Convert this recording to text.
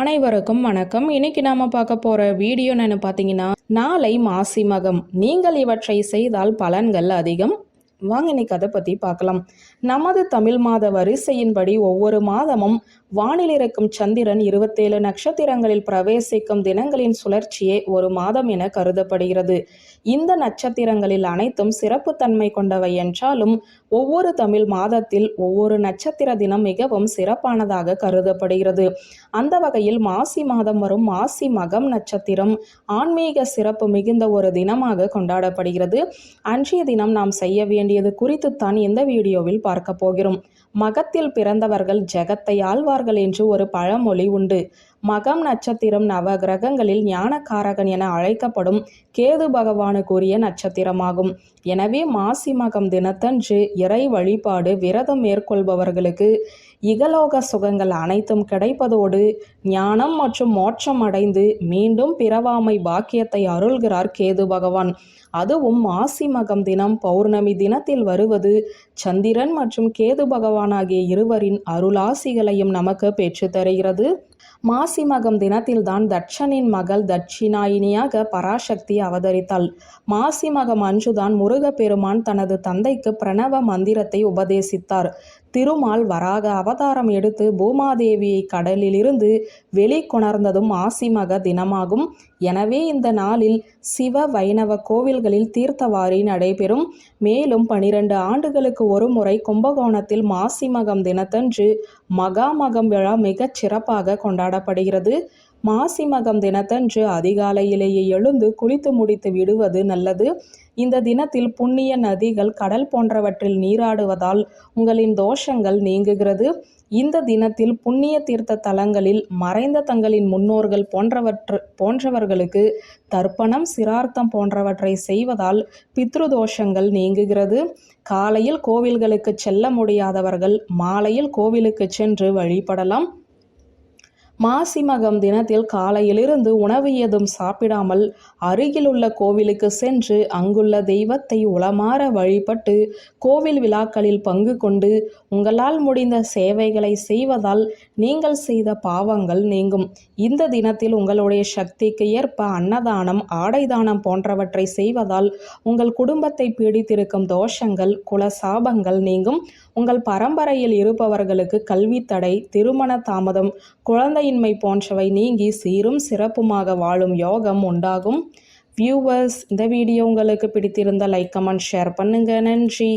அனைவருக்கும் வணக்கம். இன்னைக்கு நாம பார்க்க போற வீடியோ என்னன்னு பார்த்தீங்கன்னா நாளை மாசி மகம். நீங்கள் இவற்றை செய்தால் பலன்கள் அதிகம். வாங்க இன்னைக்கு அதை பற்றி பார்க்கலாம். நமது தமிழ் மாத வரிசையின்படி ஒவ்வொரு மாதமும் வானில் இருக்கும் சந்திரன் இருபத்தேழு நட்சத்திரங்களில் பிரவேசிக்கும் தினங்களின் சுழற்சியே ஒரு மாதம் என கருதப்படுகிறது. இந்த நட்சத்திரங்களில் அனைத்தும் சிறப்பு தன்மை கொண்டவை என்றாலும் ஒவ்வொரு தமிழ் மாதத்தில் ஒவ்வொரு நட்சத்திர தினம் மிகவும் சிறப்பானதாக கருதப்படுகிறது. அந்த வகையில் மாசி மாதம் வரும் மாசி மகம் நட்சத்திரம் ஆன்மீக சிறப்பு மிகுந்த ஒரு தினமாக கொண்டாடப்படுகிறது. அன்றைய தினம் நாம் செய்ய வேண்டியது குறித்துத்தான் இந்த வீடியோவில் பார்க்க போகிறோம். மகத்தில் பிறந்தவர்கள் ஜெகத்தை ஆழ்வார்கள் என்று ஒரு பழமொழி உண்டு. மகம் நட்சத்திரம் நவ கிரகங்களில் ஞானக்காரகன் என அழைக்கப்படும் கேது பகவானுக்குரிய நட்சத்திரமாகும். எனவே மாசி மகம் தினத்தன்று இறை வழிபாடு விரதம் மேற்கொள்பவர்களுக்கு இகலோக சுகங்கள் அனைத்தும் கிடைப்பதோடு ஞானம் மற்றும் மோட்சம் அடைந்து மீண்டும் பிறவாமை பாக்கியத்தை அருள்கிறார் கேது பகவான். அதுவும் மாசி மகம் தினம் பௌர்ணமி தினத்தில் வருவது சந்திரன் மற்றும் கேது பகவான் ஆகிய இருவரின் அருளாசிகளையும் நமக்கு பெற்று தருகிறது. மாசி மகம் தினத்தில்தான் தட்சனின் மகள் தட்சிணாயினியாக பராசக்தி அவதரித்தாள். மாசி மகம் அன்றுதான் முருகப்பெருமான் தனது தந்தைக்கு பிரணவ மந்திரத்தை உபதேசித்தார். திருமால் வராக அவதாரம் எடுத்து பூமாதேவியை கடலிலிருந்து வெளிக்கொணர்ந்ததும் ஆசிமக தினமாகும். எனவே இந்த நாளில் சிவ வைணவ கோவில்களில் தீர்த்தவாரி நடைபெறும். மேலும் பனிரெண்டு ஆண்டுகளுக்கு ஒரு முறை கும்பகோணத்தில் மாசிமகம் தினத்தன்று மகாமகம் விழா மிகச் சிறப்பாக கொண்டாடப்படுகிறது. மாசிமகம் தினத்தன்று அதிகாலையிலேயே எழுந்து குளித்து முடித்து விடுவது நல்லது. இந்த தினத்தில் புண்ணிய நதிகள் கடல் போன்றவற்றில் நீராடுவதால் உங்களின் தோஷங்கள் நீங்குகிறது. இந்த தினத்தில் புண்ணிய தீர்த்த தலங்களில் மறைந்த தங்களின் முன்னோர்கள் போன்றவற்று போன்றவர்களுக்கு தர்ப்பணம் சிரார்த்தம் போன்றவற்றை செய்வதால் பித்ருதோஷங்கள் நீங்குகிறது. காலையில் கோவில்களுக்கு செல்ல முடியாதவர்கள் மாலையில் கோவிலுக்கு சென்று வழிபடலாம். மாசி மகம் தினத்தில் காலையிலிருந்து உணவு ஏதும் சாப்பிடாமல் அருகிலுள்ள கோவிலுக்கு சென்று அங்குள்ள தெய்வத்தை உளமாற வழிபட்டு கோவில் விழாக்களில் பங்கு கொண்டு உங்களால் முடிந்த சேவைகளை செய்வதால் நீங்கள் செய்த பாவங்கள் நீங்கும். இந்த தினத்தில் உங்களுடைய சக்திக்கு ஏற்ப அன்னதானம் ஆடை தானம் போன்றவற்றை செய்வதால் உங்கள் குடும்பத்தை பீடித்திருக்கும் தோஷங்கள் குல சாபங்கள் நீங்கும். உங்கள் பரம்பரையில் இருப்பவர்களுக்கு கல்வி தடை திருமண தாமதம் குழந்தை குழந்தையின்மை போன்றவை நீங்கி சீரும் சிறப்புமாக வாழும் யோகம் உண்டாகும். வியூவர்ஸ் இந்த வீடியோ உங்களுக்கு பிடித்திருந்த லைக் கமெண்ட் ஷேர் பண்ணுங்க. நன்றி.